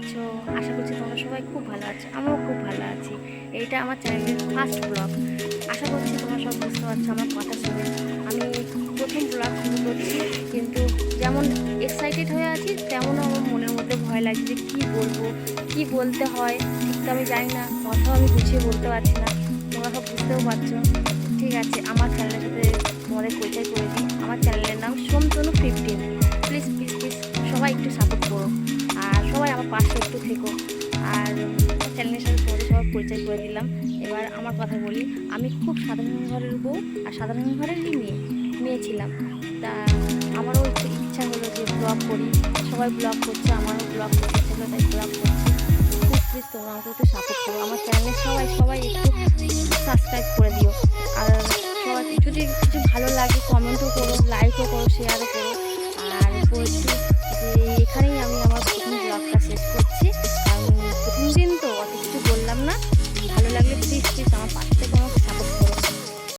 আছো? আশা করছি তোমরা সবাই খুব ভালো আছো, আমিও খুব ভালো আছি। এইটা আমার চ্যানেলের ফার্স্ট ব্লগ আশা করছি তোমরা সব বুঝতে পারছ আমার কথা শুনে। আমি প্রথম ব্লগ শুরু করছি, কিন্তু যেমন এক্সাইটেড হয়ে আছি, তেমনও আমার মনের মধ্যে ভয় লাগছে যে কী বলব, কী বলতে হয়, ঠিক তো আমি জানি না, কথাও আমি গুছিয়ে বলতে পারছি না, তোমরা সব বুঝতেও পারছ। ঠিক আছে, আমার চ্যানেলের সাথে তোমাদের পরিচয় করে দিই। আমার চ্যানেলের নাম Somtanu fifteen please please please সবাই একটু সাপোর্ট আমার পাশে একটু থেকো। আর চ্যানেলের সাথে তোমাদের সবার পরিচয় করে দিলাম। এবার আমার কথা বলি, আমি খুব সাধারণ ঘরের বউ আর সাধারণ ঘরেরই মেয়ে মেয়ে ছিলাম। তা আমারও ইচ্ছা হলো যে ব্লগ করি। সবাই ব্লগ করছে, আমারও ব্লগ করতে ইচ্ছা তাই ব্লগ করছি। প্লিজ তোমরা আমাকে একটু সাপোর্ট করো। আমার চ্যানেলে সবাই সবাই একটু সাবস্ক্রাইব করে দিও। আর সবাই যদি কিছু ভালো লাগে করো